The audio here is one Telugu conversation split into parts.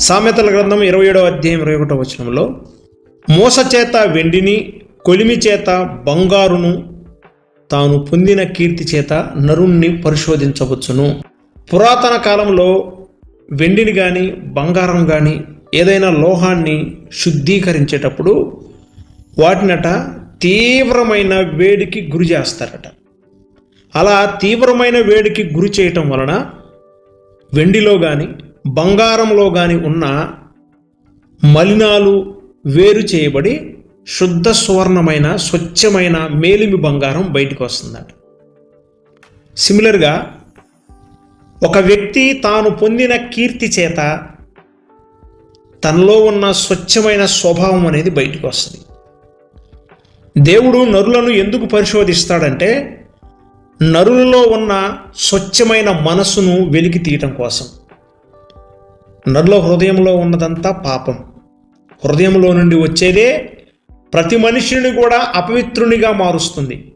సామెతల గ్రంథం ఇరవై ఏడవ అధ్యాయం ఇరవై ఒకటో వచనంలో మోస చేత వెండిని కొలిమి చేత బంగారును తాను పొందిన కీర్తి చేత నరుణ్ణి పరిశోధించవచ్చును. పురాతన కాలంలో వెండిని కానీ బంగారం కానీ ఏదైనా లోహాన్ని శుద్ధీకరించేటప్పుడు వాటినట తీవ్రమైన వేడికి గురి చేస్తారట. అలా తీవ్రమైన వేడికి గురి చేయటం వలన వెండిలో కానీ బంగారంలో కానీ ఉన్న మలినాలు వేరు చేయబడి శుద్ధ సువర్ణమైన స్వచ్ఛమైన మేలిమి బంగారం బయటకు వస్తుందట. సిమిలర్గా ఒక వ్యక్తి తాను పొందిన కీర్తి చేత తనలో ఉన్న స్వచ్ఛమైన స్వభావం అనేది బయటకు వస్తుంది. దేవుడు నరులను ఎందుకు పరిశోధిస్తాడంటే నరులలో ఉన్న స్వచ్ఛమైన మనసును వెలికి తీయటం కోసం. నరుల హృదయంలో ఉన్నదంతా పాపం. హృదయంలో నుండి వచ్చేదే ప్రతి మనిషిని కూడా అపవిత్రునిగా మారుస్తుంది.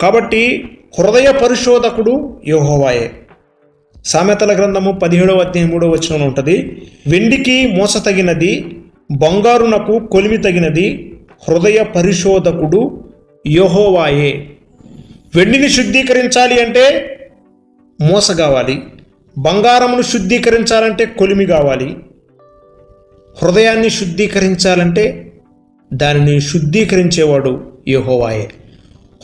కాబట్టి హృదయ పరిశోధకుడు యోహోవాయే. సామెతల గ్రంథము పదిహేడవ అధ్యాయం మూడవ వచనంలో ఉంటుంది వెండికి మోస తగినది బంగారునకు కొలిమి తగినది హృదయ పరిశోధకుడు యోహోవాయే. వెండిని శుద్ధీకరించాలి అంటే మోస కావాలి. బంగారమును శుద్ధీకరించాలంటే కొలిమి కావాలి. హృదయాన్ని శుద్ధీకరించాలంటే దానిని శుద్ధీకరించేవాడు యహోవాయే.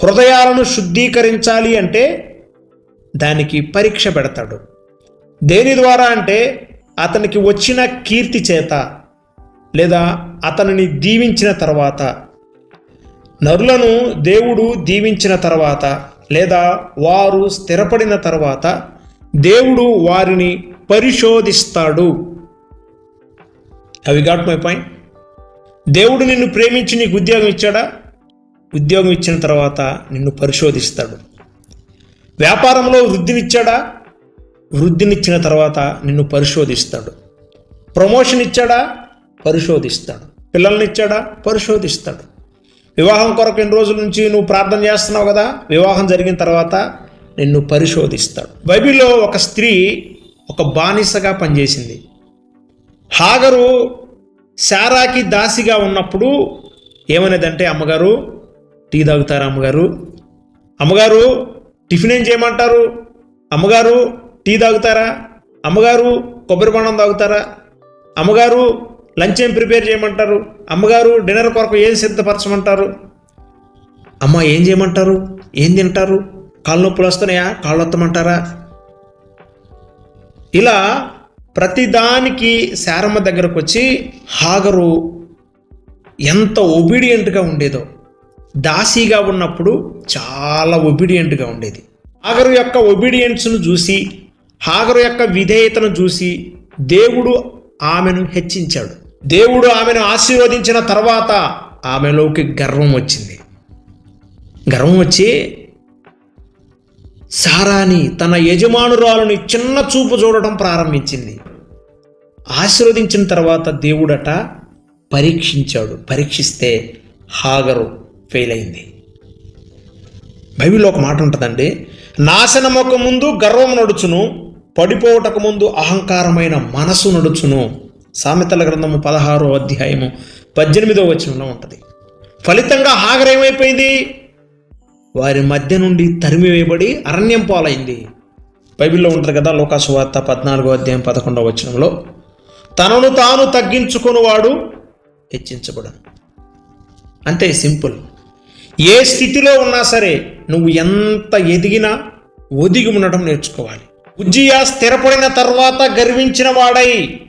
హృదయాలను శుద్ధీకరించాలి అంటే దానికి పరీక్ష పెడతాడు. దేని ద్వారా అంటే అతనికి వచ్చిన కీర్తి చేత లేదా అతనిని దీవించిన తర్వాత. నరులను దేవుడు దీవించిన తర్వాత లేదా వారు స్థిరపడిన తర్వాత దేవుడు వారిని పరిశోధిస్తాడు. అవి గాట్ మై పాయింట్ దేవుడు నిన్ను ప్రేమించి నీకు ఉద్యోగం ఇచ్చాడా? ఉద్యోగం ఇచ్చిన తర్వాత నిన్ను పరిశోధిస్తాడు. వ్యాపారంలో వృద్ధినిచ్చాడా? వృద్ధినిచ్చిన తర్వాత నిన్ను పరిశోధిస్తాడు. ప్రమోషన్ ఇచ్చాడా? పరిశోధిస్తాడు. పిల్లల్నిచ్చాడా? పరిశోధిస్తాడు. వివాహం కొరకు ఎన్ని రోజుల నుంచి నువ్వు ప్రార్థన చేస్తున్నావు కదా? వివాహం జరిగిన తర్వాత నిన్ను పరిశోధిస్తాడు. బైబిల్లో ఒక స్త్రీ ఒక బానిసగా పనిచేసింది. హాగరు శారాకి దాసిగా ఉన్నప్పుడు ఏమనేదంటే అమ్మగారు టీ తాగుతారు అమ్మగారు? అమ్మగారు టిఫిన్ ఏం చేయమంటారు? అమ్మగారు టీ తాగుతారా? అమ్మగారు కొబ్బరి బొండం తాగుతారా? అమ్మగారు లంచ్ ఏం ప్రిపేర్ చేయమంటారు? అమ్మగారు డిన్నర్ కొరకు ఏం సిద్ధపరచమంటారు? అమ్మ ఏం చేయమంటారు? ఏం తింటారు? కాళ్ళు నొప్పులు వస్తున్నాయా కాళ్ళు వస్తామంటారా ఇలా ప్రతిదానికి శారమ్మ దగ్గరకు వచ్చి హాగరు ఎంత ఒబీడియంట్గా ఉండేదో దాసీగా ఉన్నప్పుడు చాలా ఒబీడియంట్గా ఉండేది. హాగరు యొక్క ఒబీడియన్స్ను చూసి హాగరు యొక్క విధేయతను చూసి దేవుడు ఆమెను హెచ్చించాడు. దేవుడు ఆమెను ఆశీర్వదించిన తర్వాత ఆమెలోకి గర్వం వచ్చింది. గర్వం వచ్చి సారాని తన యజమానురాలుని చిన్న చూపు చూడటం ప్రారంభించింది. ఆశీర్వదించిన తర్వాత దేవుడట పరీక్షించాడు. పరీక్షిస్తే హాగరు ఫెయిల్ అయింది బైబిల్లో ఒక మాట ఉంటుందండి నాశనమొక ముందు గర్వం నడుచును పడిపోవటకు ముందు అహంకారమైన మనసు నడుచును. సామెతల గ్రంథము పదహారో అధ్యాయము పద్దెనిమిదో వచనంలో ఉంటుంది. ఫలితంగా హాగరేమైపోయింది? వారి మధ్య నుండి తరిమి వేయబడి అరణ్యం పాలైంది. బైబిల్లో ఉంటుంది కదా లోకాసు వార్త పద్నాలుగో అధ్యాయం పదకొండవ వచనంలో తనను తాను తగ్గించుకునివాడు హెచ్చించబడను. అంతే సింపుల్. ఏ స్థితిలో ఉన్నా సరే నువ్వు ఎంత ఎదిగినా ఒదిగి ఉండటం నేర్చుకోవాలి. ఉజ్జియా స్థిరపడిన తర్వాత గర్వించిన వాడై.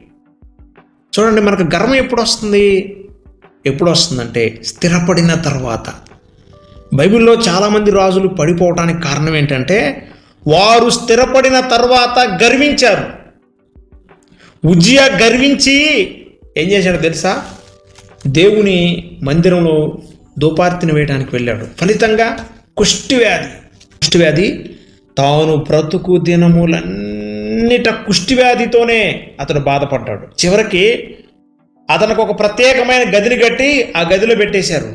చూడండి మనకు గర్వం ఎప్పుడు వస్తుంది? ఎప్పుడు వస్తుందంటే స్థిరపడిన తర్వాత. బైబిల్లో చాలామంది రాజులు పడిపోవటానికి కారణం ఏంటంటే వారు స్థిరపడిన తర్వాత గర్వించారు. ఉజ్జియా గర్వించి ఏం చేశాడు తెలుసా? దేవుని మందిరంలో దూపార్తిని వేయడానికి వెళ్ళాడు. ఫలితంగా కుష్టివ్యాధి. కుష్టివ్యాధి తాను బ్రతుకు దినములన్నిట కుష్టివ్యాధితోనే అతడు బాధపడ్డాడు. చివరికి అతనికి ఒక ప్రత్యేకమైన గదిని కట్టి ఆ గదిలో పెట్టేశారు.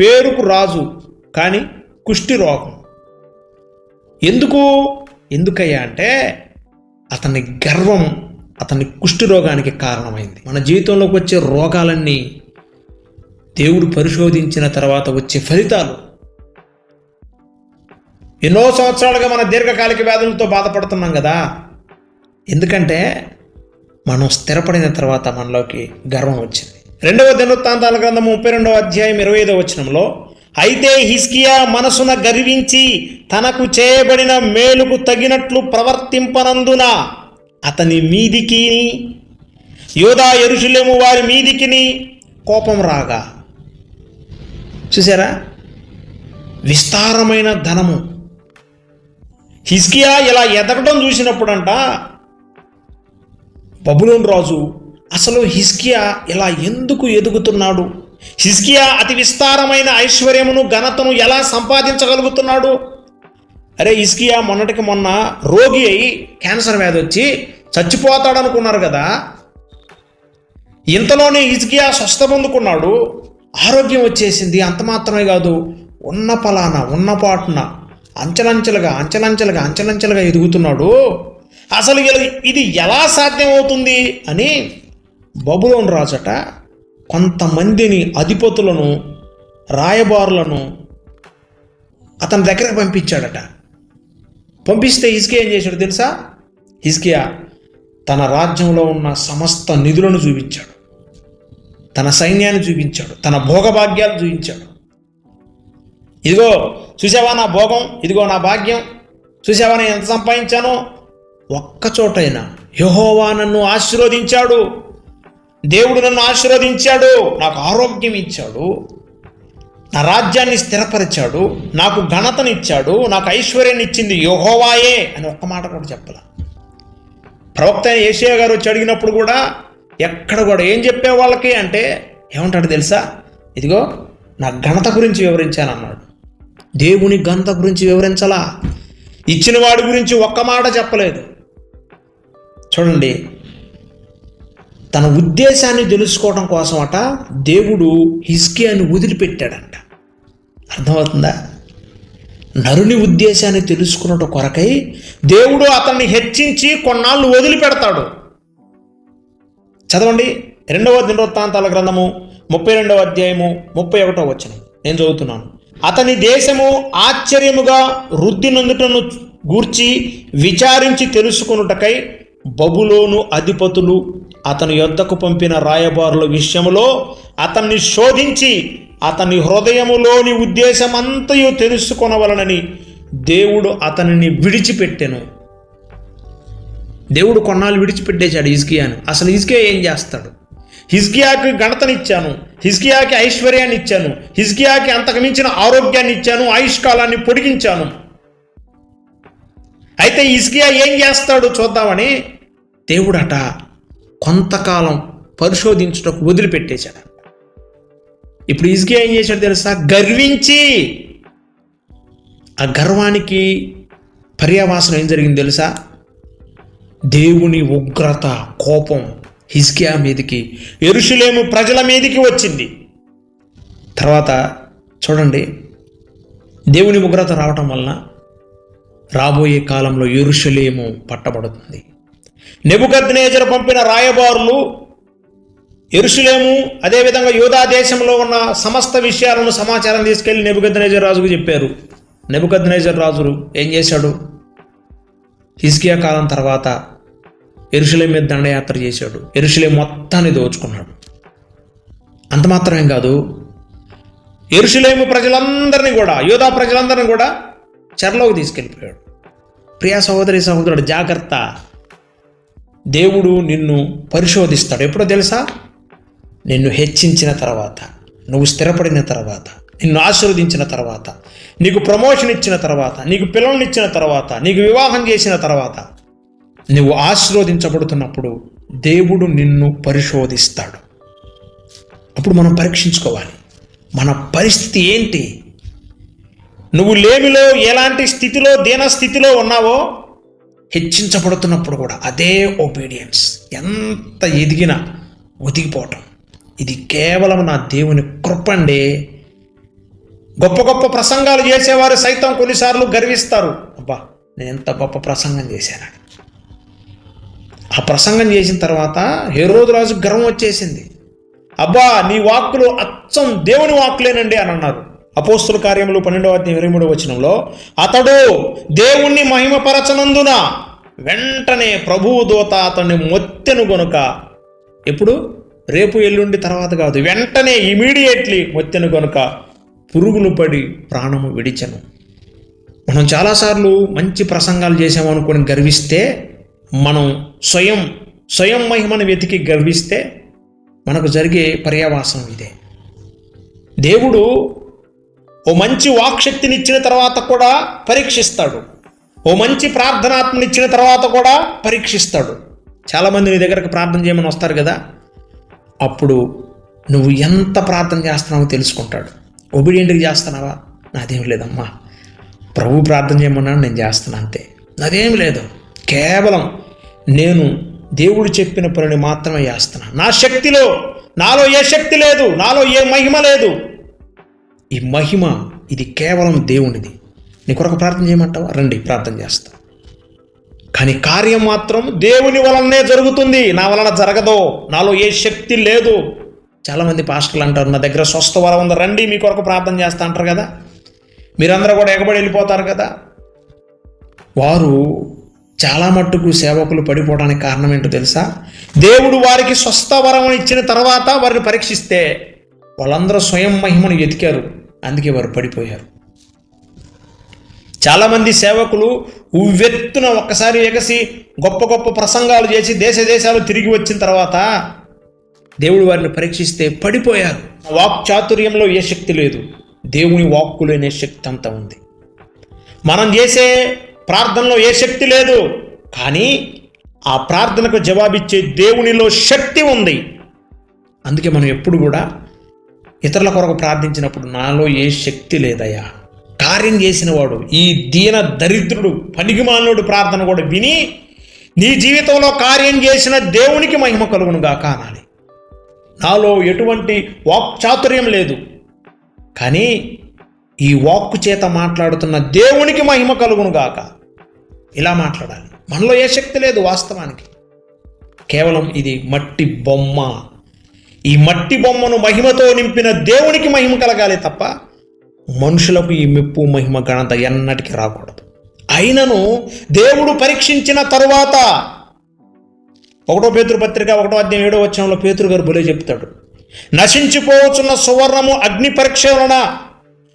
పేరుకు రాజు కానీ కుష్టి రోగం. ఎందుకు? ఎందుకయ్యా అంటే అతని గర్వం అతని కుష్టి రోగానికి కారణమైంది. మన జీవితంలోకి వచ్చే రోగాలన్నీ దేవుడు పరిశోధించిన తర్వాత వచ్చే ఫలితాలు. ఎన్నో సంవత్సరాలుగా మన దీర్ఘకాలిక వ్యాధులతో బాధపడుతున్నాం కదా. ఎందుకంటే మనం స్థిరపడిన తర్వాత మనలోకి గర్వం వచ్చింది. రెండవ దినవృత్తాంతాల గ్రంథం ముప్పై రెండవ అధ్యాయం ఇరవై ఐదవ వచనంలో అయితే హిస్కియా మనసున గర్వించి తనకు చేయబడిన మేలుకు తగినట్లు ప్రవర్తింపనందున అతని మీదికి యోధా ఎరుషులేము వారి మీదికిని కోపం రాగా. చూసారా? విస్తారమైన ధనము. హిస్కియా ఇలా ఎదగడం చూసినప్పుడంట బబులోన్ రాజు అసలు హిస్కియా ఇలా ఎందుకు ఎదుగుతున్నాడు? హిస్కియా అతి విస్తారమైన ఐశ్వర్యమును ఘనతను ఎలా సంపాదించగలుగుతున్నాడు? అరే హిస్కియా మొన్నటికి మొన్న రోగి అయి క్యాన్సర్ వ్యాధి వచ్చి చచ్చిపోతాడనుకున్నారు కదా. ఇంతలోనే హిజ్కియా స్వస్థ పొందుకున్నాడు. ఆరోగ్యం వచ్చేసింది. అంత మాత్రమే కాదు ఉన్న పలాన ఉన్న పాటున అంచెలంచెలుగా అంచెలంచెలుగా అంచెలంచెలుగా ఎదుగుతున్నాడు. అసలు ఇది ఎలా సాధ్యమవుతుంది అని బబులోన్ రాజట కొంతమందిని అధిపతులను రాయబారులను అతని దగ్గరకు పంపించాడట. పంపిస్తే హిజ్కియా ఏం చేశాడు తెలుసా? హిజ్కియా తన రాజ్యంలో ఉన్న సమస్త నిధులను చూపించాడు. తన సైన్యాన్ని చూపించాడు. తన భోగభాగ్యాలు చూపించాడు. ఇదిగో చూసావా నా భోగం? ఇదిగో నా భాగ్యం. చూసావా నేను ఎంత సంపాదించానో? ఒక్కచోటైనా యహోవా నన్ను ఆశీర్వదించాడు. దేవుడు నన్ను ఆశీర్వదించాడు నాకు ఆరోగ్యం ఇచ్చాడు నా రాజ్యాన్ని స్థిరపరిచాడు నాకు ఘనతనిచ్చాడు నాకు ఐశ్వర్యాన్ని ఇచ్చింది యోహోవాయే అని ఒక్క మాట కూడా చెప్పాల. ప్రవక్త ఏషియా గారు వచ్చి అడిగినప్పుడు కూడా ఎక్కడ కూడా ఏం చెప్పే వాళ్ళకి అంటే ఏమంటాడు తెలుసా? ఇదిగో నా ఘనత గురించి వివరించాను అన్నాడు దేవుని ఘనత గురించి వివరించలా. ఇచ్చిన వాడి గురించి ఒక్క మాట చెప్పలేదు. చూడండి తన ఉద్దేశాన్ని తెలుసుకోవడం కోసం అట దేవుడు హిస్కియాని వదిలిపెట్టాడంట. అర్థమవుతుందా? నరుని ఉద్దేశాన్ని తెలుసుకున్నట కొరకై దేవుడు అతన్ని హెచ్చించి కొన్నాళ్ళు వదిలిపెడతాడు. చదవండి. రెండవ దినవృత్తాంతాల గ్రంథము ముప్పై రెండవ అధ్యాయము ముప్పై ఒకటో వచ్చిన నేను చదువుతున్నాను. అతని దేశము ఆశ్చర్యముగా వృద్ధి నందుటను గూర్చి విచారించి తెలుసుకొనుటకై బబులోను అధిపతులు అతని యొద్దకు పంపిన రాయబారుల విషయంలో అతన్ని శోధించి అతని హృదయములోని ఉద్దేశమంతయు తెలుసుకొనవలనని దేవుడు అతనిని విడిచిపెట్టెను. దేవుడు కొన్నాళ్ళు విడిచిపెట్టేశాడు హిజ్కియాను. అసలు హిజ్కియా ఏం చేస్తాడు? హిజ్కియాకి ఘనతనిచ్చాను హిజ్కియాకి ఐశ్వర్యాన్ని ఇచ్చాను హిజ్కియాకి అంతకు మించిన ఆరోగ్యాన్ని ఇచ్చాను ఆయుష్కాలాన్ని పొడిగించాను. అయితే ఇస్కియా ఏం చేస్తాడు చూద్దామని దేవుడట కొంతకాలం పరిశోధించుటకు వదిలిపెట్టేశాడు. ఇప్పుడు ఇస్కియా ఏం చేశాడు తెలుసా? గర్వించి ఆ గర్వానికి పర్యావాసనం ఏం జరిగింది తెలుసా? దేవుని ఉగ్రత కోపం హిజ్కియా మీదికి ఎరుషులేము ప్రజల మీదికి వచ్చింది. తర్వాత చూడండి దేవుని ఉగ్రత రావటం వలన రాబోయే కాలంలో ఎరుషలేము పట్టబడుతుంది. నెబుకద్నేజర్ పంపిన రాయబారులు ఎరుషులేము అదేవిధంగా యోధా దేశంలో ఉన్న సమస్త విషయాలను సమాచారం తీసుకెళ్ళి నెబుకద్నేజర్ రాజుకు చెప్పారు. నెబుకద్నేజర్ రాజులు ఏం చేశాడు? హిస్కియా కాలం తర్వాత ఎరుషులేం మీద దండయాత్ర చేశాడు. ఎరుషులేం మొత్తాన్ని దోచుకున్నాడు. అంత మాత్రమేం కాదు ఎరుషులేము ప్రజలందరినీ కూడా యోధా ప్రజలందరినీ కూడా చెరలోకి తీసుకెళ్ళిపోయాడు. ప్రియా సహోదరి సహోదరుడు జాగ్రత్త. దేవుడు నిన్ను పరిశోధిస్తాడు. ఎప్పుడో తెలుసా? నిన్ను హెచ్చించిన తర్వాత నువ్వు స్థిరపడిన తర్వాత నిన్ను ఆశీర్వదించిన తర్వాత నీకు ప్రమోషన్ ఇచ్చిన తర్వాత నీకు పిల్లల్ని ఇచ్చిన తర్వాత నీకు వివాహం చేసిన తర్వాత నువ్వు ఆశీర్వదించబడుతున్నప్పుడు దేవుడు నిన్ను పరిశోధిస్తాడు. అప్పుడు మనం పరీక్షించుకోవాలి. మన పరిస్థితి ఏంటి? నువ్వు లేమిలో ఎలాంటి స్థితిలో దీన స్థితిలో ఉన్నావో హెచ్చించబడుతున్నప్పుడు కూడా అదే ఒబీడియన్స్ ఎంత ఎదిగినా ఒదిగిపోవటం. ఇది కేవలం నా దేవుని కృపండి గొప్ప గొప్ప ప్రసంగాలు చేసేవారు సైతం కొన్నిసార్లు గర్విస్తారు. అబ్బా నేను ఎంత గొప్ప ప్రసంగం చేశానని ఆ ప్రసంగం చేసిన తర్వాత హేరోదు రాజు గర్వం వచ్చేసింది. అబ్బా నీ వాక్కులు అచ్చం దేవుని వాక్కులేనండి అని అన్నారు. అపోస్తుల కార్యములు పన్నెండవ అధ్యాయం ఇరవై మూడవ వచనంలో అతడు దేవుణ్ణి మహిమపరచనందున వెంటనే ప్రభువు దూత అతన్ని మొత్తెను గనుక ఎప్పుడు? రేపు ఎల్లుండి తర్వాత కాదు వెంటనే ఇమీడియట్లీ మొత్తెను గనుక పురుగులు పడి ప్రాణము విడిచను. మనం చాలాసార్లు మంచి ప్రసంగాలు చేసామనుకొని గర్విస్తే మనం స్వయం స్వయం మహిమను వెతికి గర్విస్తే మనకు జరిగే పర్యావాసం ఇదే. దేవుడు ఓ మంచి వాక్శక్తిని ఇచ్చిన తర్వాత కూడా పరీక్షిస్తాడు. ఓ మంచి ప్రార్థనాత్మని ఇచ్చిన తర్వాత కూడా పరీక్షిస్తాడు. చాలామంది నీ దగ్గరకు ప్రార్థన చేయమని వస్తారు కదా? అప్పుడు నువ్వు ఎంత ప్రార్థన చేస్తున్నావో తెలుసుకుంటాడు. ఒబిడియంట్గా చేస్తున్నావా? నాదేం లేదమ్మా. ప్రభు ప్రార్థన చేయమన్నాను నేను చేస్తున్నా అంతే. నాదేం లేదు. కేవలం నేను దేవుడు చెప్పిన పనిని మాత్రమే చేస్తున్నా. నా శక్తిలో నాలో ఏ శక్తి లేదు నాలో ఏ మహిమ లేదు. ఈ మహిమ ఇది కేవలం దేవునిది. నీ కొరకు ప్రార్థన చేయమంటావా? రండి ప్రార్థన చేస్తా. కానీ కార్యం మాత్రం దేవుని వలనే జరుగుతుంది. నా వలన జరగదు. నాలో ఏ శక్తి లేదు. చాలామంది పాస్టర్లు అంటారు నా దగ్గర స్వస్థ వరం ఉంది. రండి మీ కొరకు ప్రార్థన చేస్తా అంటారు కదా. మీరందరూ కూడా ఎగబడి వెళ్ళిపోతారు కదా. వారు చాలా మట్టుకు సేవకులు పడిపోవడానికి కారణం ఏంటో తెలుసా? దేవుడు వారికి స్వస్థ వరం ఇచ్చిన తర్వాత వారిని పరీక్షిస్తే వాళ్ళందరూ స్వయం మహిమను ఎతికారు. అందుకే వారు పడిపోయారు. చాలామంది సేవకులు ఉవ్వెత్తున ఒక్కసారి ఎగసి గొప్ప గొప్ప ప్రసంగాలు చేసి దేశ దేశాలు తిరిగి వచ్చిన తర్వాత దేవుడు వారిని పరీక్షిస్తే పడిపోయారు. వాక్ చాతుర్యంలో ఏ శక్తి లేదు. దేవుని వాక్కులోనే శక్తి అంతా ఉంది. మనం చేసే ప్రార్థనలో ఏ శక్తి లేదు. కానీ ఆ ప్రార్థనకు జవాబిచ్చే దేవునిలో శక్తి ఉంది. అందుకే మనం ఎప్పుడు కూడా ఇతరుల కొరకు ప్రార్థించినప్పుడు నాలో ఏ శక్తి లేదయ్యా? కార్యం చేసినవాడు ఈ దీన దరిద్రుడు పనికిమాలినోడు ప్రార్థన కూడా విని నీ జీవితంలో కార్యం చేసిన దేవునికి మహిమ కలుగునుగా కానాలి నాలో ఎటువంటి వాక్ చాతుర్యం లేదు. కానీ ఈ వాక్కు చేత మాట్లాడుతున్న దేవునికి మహిమ కలుగునుగాక ఇలా మాట్లాడాలి. మనలో ఏ శక్తి లేదు వాస్తవానికి. కేవలం ఇది మట్టి బొమ్మ. ఈ మట్టి బొమ్మను మహిమతో నింపిన దేవునికి మహిమ కలగాలి తప్ప మనుషులకు ఈ మెప్పు మహిమ ఘనత ఎన్నటికీ రాకూడదు. అయినను దేవుడు పరీక్షించిన తరువాత ఒకటో పేతురు పత్రిక ఒకటో అధ్యాయం ఏడో వచ్చంలో పేతురు గారు బులే చెప్తాడు. నశించిపోవచ్చున్న సువర్ణము అగ్ని పరీక్ష వలన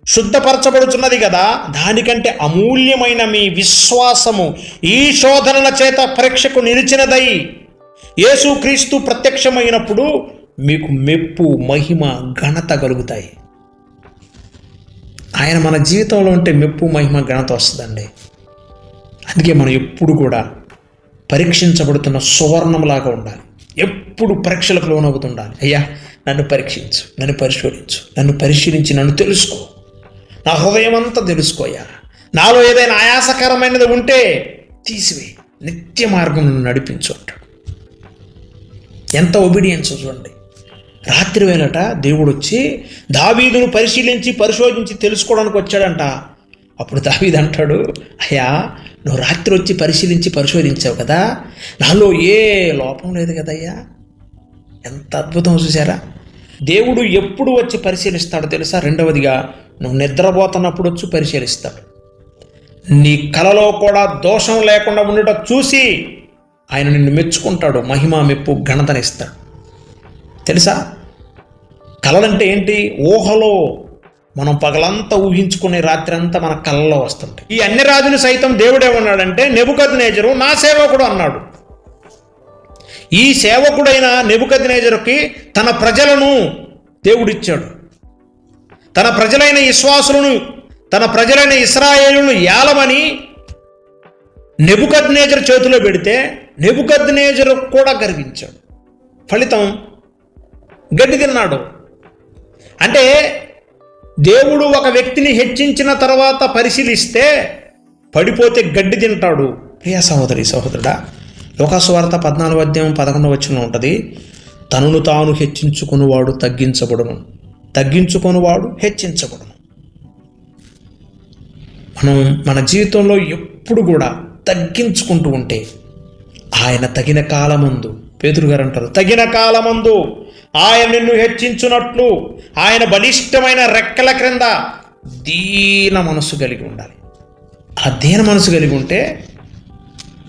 శుద్ధపరచబడుచున్నది కదా దానికంటే అమూల్యమైన మీ విశ్వాసము ఈ శోధనల చేత పరీక్షకు నిలిచినదై యేసుక్రీస్తు ప్రత్యక్షమైనప్పుడు మీకు మెప్పు మహిమ ఘనత కలుగుతాయి. ఆయన మన జీవితంలో ఉంటే మెప్పు మహిమ ఘనత వస్తుందండి. అందుకే మనం ఎప్పుడు కూడా పరీక్షించబడుతున్న సువర్ణంలాగా ఉండాలి. ఎప్పుడు పరీక్షలకు లోనవుతుండాలి. అయ్యా నన్ను పరీక్షించు నన్ను పరిశోధించు నన్ను పరిశీలించి నన్ను తెలుసుకో. నా హృదయం అంతా తెలుసుకోయ్యా నాలో ఏదైనా ఆయాసకరమైనది ఉంటే తీసివే. నిత్య మార్గం నన్ను నడిపించు అంటాడు. ఎంత ఒబీడియన్స్ చూడండి. రాత్రి వేళట దేవుడు వచ్చి దావీదును పరిశీలించి పరిశోధించి తెలుసుకోవడానికి వచ్చాడంట. అప్పుడు దావీదు అంటాడు అయ్యా నువ్వు రాత్రి వచ్చి పరిశీలించి పరిశోధించావు కదా. నాలో ఏ లోపం లేదు కదయ్యా. ఎంత అద్భుతం చూసారా దేవుడు ఎప్పుడు వచ్చి పరిశీలిస్తాడో తెలుసా? రెండవదిగా నువ్వు నిద్రపోతున్నప్పుడు వచ్చి పరిశీలిస్తాడు. నీ కలలో కూడా దోషం లేకుండా ఉండటం చూసి ఆయన నిన్ను మెచ్చుకుంటాడు. మహిమ మెప్పు ఘనతనిస్తాడు. తెలుసా? కళలంటే ఏంటి? ఊహలో మనం పగలంతా ఊహించుకునే రాత్రి అంతా మన కళ్ళలో వస్తుంటాయి. ఈ అన్ని రాజులు సైతం దేవుడేమన్నాడంటే నెబుకద్ నేజరు నా సేవకుడు అన్నాడు. ఈ సేవకుడైన నెబుకద్ నేజరుకి తన ప్రజలను దేవుడిచ్చాడు. తన ప్రజలైన విశ్వాసులను తన ప్రజలైన ఇస్రాయేలును ఏలమని నెబుకద్ నేజర్ చేతిలో పెడితే నెబుకద్ నేజరు కూడా గర్వించాడు. ఫలితం గడ్డి తిన్నాడు. అంటే దేవుడు ఒక వ్యక్తిని హెచ్చించిన తర్వాత పరిశీలిస్తే పడిపోతే గడ్డి తింటాడు. ప్రియ సహోదరి సహోదరుడా లోకాసువార్త పద్నాలుగు అధ్యాయం పదకొండవ వచ్చిన ఉంటుంది తనను తాను హెచ్చించుకునివాడు తగ్గించబడును. తగ్గించుకునివాడు హెచ్చించబడును. మనం మన జీవితంలో ఎప్పుడు కూడా తగ్గించుకుంటూ ఉంటే ఆయన తగిన కాలమందు పేతురు గారు అంటారు తగిన కాలమందు ఆయన నిన్ను హెచ్చించున్నట్లు ఆయన బలిష్టమైన రెక్కల క్రింద దీన మనసు కలిగి ఉండాలి. ఆ దీన మనసు కలిగి ఉంటే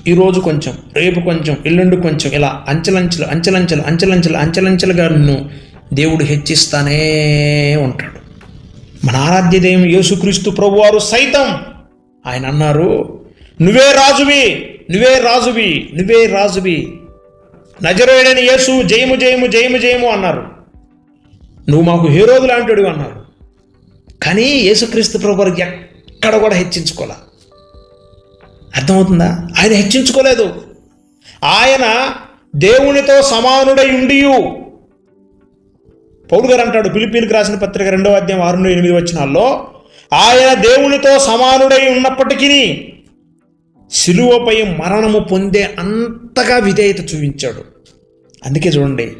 ఈరోజు కొంచెం రేపు కొంచెం ఎల్లుండి కొంచెం ఇలా అంచెలంచెలు అంచెలంచెలు అంచెలంచెలు అంచెలంచెలుగా నిన్ను దేవుడు హెచ్చిస్తానే ఉంటాడు. మన ఆరాధ్య దైవం యేసుక్రీస్తు ప్రభువారు సైతం ఆయన అన్నారు నువ్వే రాజువి నువ్వే రాజువి నువ్వే రాజువి నజరేడని యేసు జయము జయము జయము జయము అన్నారు. నువ్వు మాకు హీరోదు లాంటిడు అన్నారు. కానీ యేసుక్రీస్తు ప్రభు ఎక్కడ కూడా హెచ్చించుకోలే. అర్థమవుతుందా? ఆయన హెచ్చించుకోలేదు. ఆయన దేవునితో సమానుడై ఉండియు. పౌరు గారు అంటాడు పిలిపినికి రాసిన పత్రిక రెండవ అధ్యాయం ఆరు ఎనిమిది వచ్చినాల్లో ఆయన దేవునితో సమానుడై ఉన్నప్పటికీ శిలువపై మరణము పొందే అంతగా విధేయత చూపించాడు. అందుకే చూడండి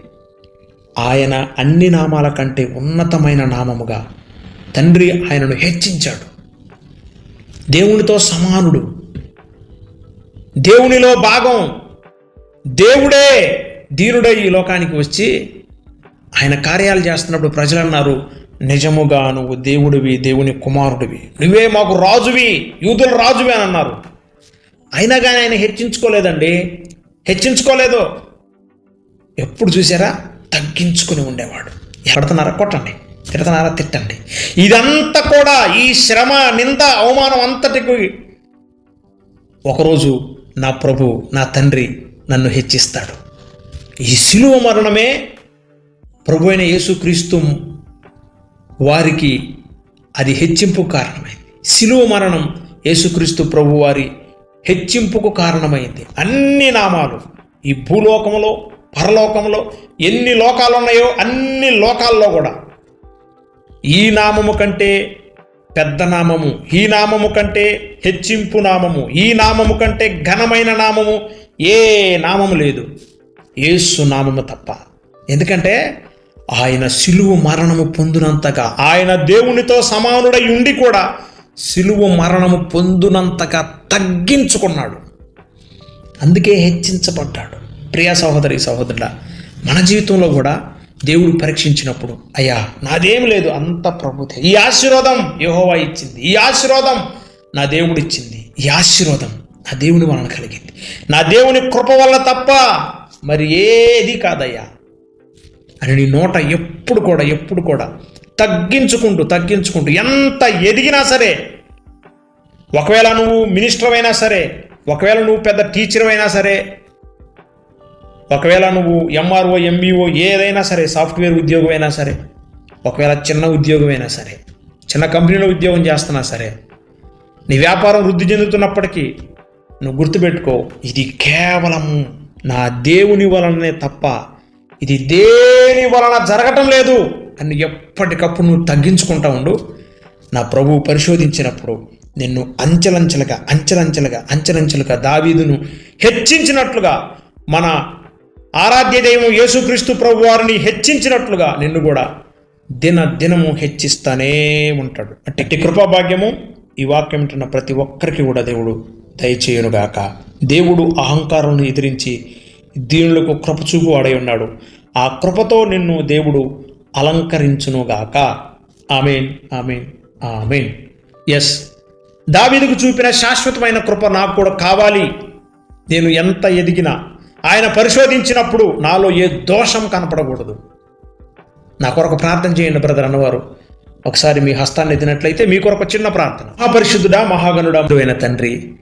ఆయన అన్ని నామాల కంటే ఉన్నతమైన నామముగా తండ్రి ఆయనను హెచ్చించాడు. దేవునితో సమానుడు. దేవునిలో భాగం. దేవుడే ధీరుడే ఈ లోకానికి వచ్చి ఆయన కార్యాలు చేస్తున్నప్పుడు ప్రజలు అన్నారు నిజముగా నువ్వు దేవుడివి దేవుని కుమారుడివి. నువ్వే మాకు రాజువి యూదుల రాజువి అని అన్నారు. అయినా కానీ ఆయన హెచ్చించుకోలేదండి. హెచ్చించుకోలేదు. ఎప్పుడు చూసారా? తగ్గించుకుని ఉండేవాడు. ఎక్కడుతున్నారా కొట్టండి. తిడుతున్నారా? తిట్టండి. ఇదంతా కూడా ఈ శ్రమ నింద అవమానం అంతటికి ఒకరోజు నా ప్రభు నా తండ్రి నన్ను హెచ్చిస్తాడు. ఈ శిలువ మరణమే ప్రభు అయిన యేసుక్రీస్తు వారికి అది హెచ్చింపు కారణమైంది. శిలువ మరణం యేసుక్రీస్తు ప్రభు వారి హెచ్చింపుకు కారణమైంది. అన్ని నామాలు ఈ భూలోకంలో పరలోకంలో ఎన్ని లోకాలు ఉన్నాయో అన్ని లోకాల్లో కూడా. ఈ నామము కంటే పెద్ద నామము ఈ నామము కంటే హెచ్చింపు నామము ఈ నామము కంటే ఘనమైన నామము ఏ నామము లేదు. యేసు నామము తప్ప. ఎందుకంటే ఆయన సిలువు మరణము పొందినంతగా ఆయన దేవునితో సమానుడై ఉండి కూడా శిలువ మరణము పొందునంతగా తగ్గించుకున్నాడు. అందుకే హెచ్చించబడ్డాడు. ప్రియ సహోదరి సహోదరుల మన జీవితంలో కూడా దేవుడు పరీక్షించినప్పుడు అయ్యా నాదేం లేదు అంత ప్రభుతే ఈ ఆశీర్వాదం యహోవా ఇచ్చింది. ఈ ఆశీర్వాదం నా దేవుడు ఇచ్చింది. ఈ ఆశీర్వాదం నా దేవుని వలన కలిగింది. నా దేవుని కృప వల్ల తప్ప మరి ఏది కాదయ్యా? అని నీ నోట ఎప్పుడు కూడా ఎప్పుడు కూడా తగ్గించుకుంటూ తగ్గించుకుంటూ ఎంత ఎదిగినా సరే ఒకవేళ నువ్వు మినిస్టర్ అయినా సరే ఒకవేళ నువ్వు పెద్ద టీచర్ అయినా సరే ఒకవేళ నువ్వు ఎంఆర్ఓ ఎంబీఓ ఏదైనా సరే సాఫ్ట్వేర్ ఉద్యోగం అయినా సరే ఒకవేళ చిన్న ఉద్యోగం అయినా సరే చిన్న కంపెనీలో ఉద్యోగం చేస్తున్నా సరే నీ వ్యాపారం వృద్ధి చెందుతున్నప్పటికీ నువ్వు గుర్తుపెట్టుకో ఇది కేవలం నా దేవుని వలననే తప్ప ఇది దేని వలన జరగటం లేదు. అని ఎప్పటికప్పుడు నువ్వు తగ్గించుకుంటా ఉండు. నా ప్రభువు పరిశోధించినప్పుడు నిన్ను అంచెలంచెలుగా అంచెలంచెలుగా అంచెలంచెలుగా దావీదును హెచ్చించినట్లుగా మన ఆరాధ్య దైవం యేసుక్రీస్తు ప్రభు వారిని హెచ్చించినట్లుగా నిన్ను కూడా దిన దినము హెచ్చిస్తానే ఉంటాడు. అట్టి కృపాభాగ్యము ఈ వాక్యం వింటున్న ప్రతి ఒక్కరికి కూడా దేవుడు దయచేయునుగాక. దేవుడు అహంకారాన్ని ఎదిరించి దీనులకు కృప చూపు వాడై ఉన్నాడు. ఆ కృపతో నిన్ను దేవుడు అలంకరించునుగాక. Amen amen amen. ఎస్ దావీదుకు చూపిన శాశ్వతమైన కృప నాకు కూడా కావాలి. నేను ఎంత ఎదిగినా ఆయన పరిశోధించినప్పుడు నాలో ఏ దోషం కనపడకూడదు. నా కొరకు ప్రార్థన చేయండి బ్రదర్ అన్నవారు. ఒకసారి మీ హస్తాన్ని ఎదినట్లయితే మీ కొరకు చిన్న ప్రార్థన. మహాపరిశుద్ధుడా మహాగణుడా అయిన తండ్రి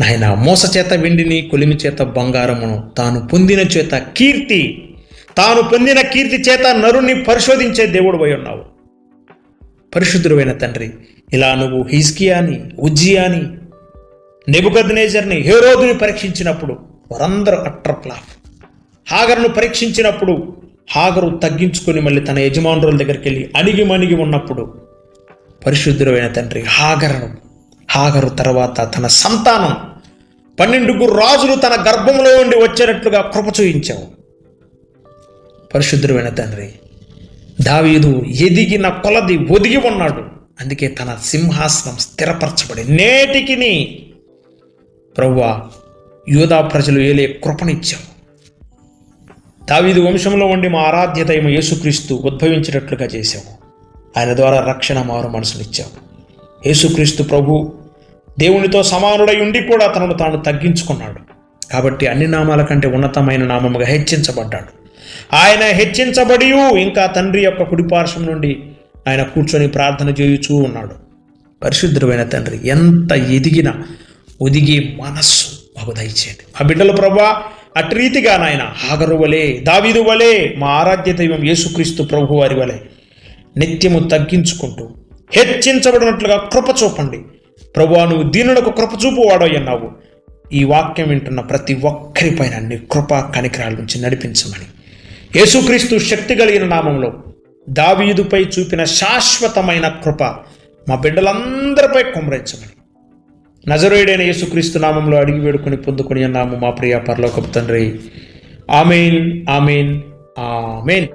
నాయన మోస చేత వెండిని కొలిమి చేత బంగారమును తాను పొందిన చేత కీర్తి తాను పొందిన కీర్తి చేత నరుని పరిశోధించే దేవుడు పోయి ఉన్నావు. పరిశుద్ధుడైన తండ్రి ఇలా నువ్వు హిజ్కియాని ఉజ్జియాని నెబుకద్నేజర్ని హేరోదుని పరీక్షించినప్పుడు వారందరూ అట్రప్లాఫ్ హాగర్ను పరీక్షించినప్పుడు హాగరు తగ్గించుకొని మళ్ళీ తన యజమానుల దగ్గరికి వెళ్ళి అణిగి మణిగి ఉన్నప్పుడు పరిశుద్ధుడైన తండ్రి హాగరను హాగరు తర్వాత తన సంతానం పన్నెండుగురు రాజులు తన గర్భంలో ఉండి వచ్చేటట్లుగా కృప చూయించావు. పరిశుద్ధుడైన తండ్రి. దావీదు ఎదిగిన కొలది ఒదిగి ఉన్నాడు. అందుకే తన సింహాసనం స్థిరపరచబడి నేటికిని ప్రవ్వా యూదా ప్రజలు ఏలే కృపనిచ్చావు. దావీదు వంశంలో ఉండి మా ఆరాధ్య దైవం యేసుక్రీస్తు ఉద్భవించినట్లుగా చేశావు. ఆయన ద్వారా రక్షణ మారు మనసునిచ్చావు. యేసుక్రీస్తు ప్రభు దేవునితో సమానుడై ఉండి కూడా తనను తాను తగ్గించుకున్నాడు. కాబట్టి అన్ని నామాల కంటే ఉన్నతమైన నామముగా హెచ్చించబడ్డాడు. ఆయన హెచ్చించబడి ఇంకా తండ్రి యొక్క కుడిపార్శ్వం నుండి ఆయన కూర్చొని ప్రార్థన చేయుచూ ఉన్నాడు. పరిశుద్ధమైన తండ్రి ఎంత ఎదిగిన ఒదిగే మనస్సు మాకు దయచేయండి. మా బిడ్డలు ప్రభా అటు రీతిగా నాయన హాగరు వలే దావిదు వలే మా ఆరాధ్య దైవం యేసుక్రీస్తు ప్రభు వారి వలె నిత్యము తగ్గించుకుంటూ హెచ్చించబడినట్లుగా కృప చూపండి. ప్రభు నువ్వు దీనులకు కృప చూపు వాడోయన్నావు ఈ వాక్యం వింటున్న ప్రతి ఒక్కరిపైన నీ కృప కనికరాల నుంచి నడిపించమని యేసుక్రీస్తు శక్తి కలిగిన నామంలో దావీదుపై చూపిన శాశ్వతమైన కృప మా బిడ్డలందరిపై కుమరించమని నజరేడైన యేసుక్రీస్తు నామంలో అడిగి వేడుకొని పొందుకొని అన్నాము మా ప్రియ పరలోకపు తండ్రి. Amen amen amen.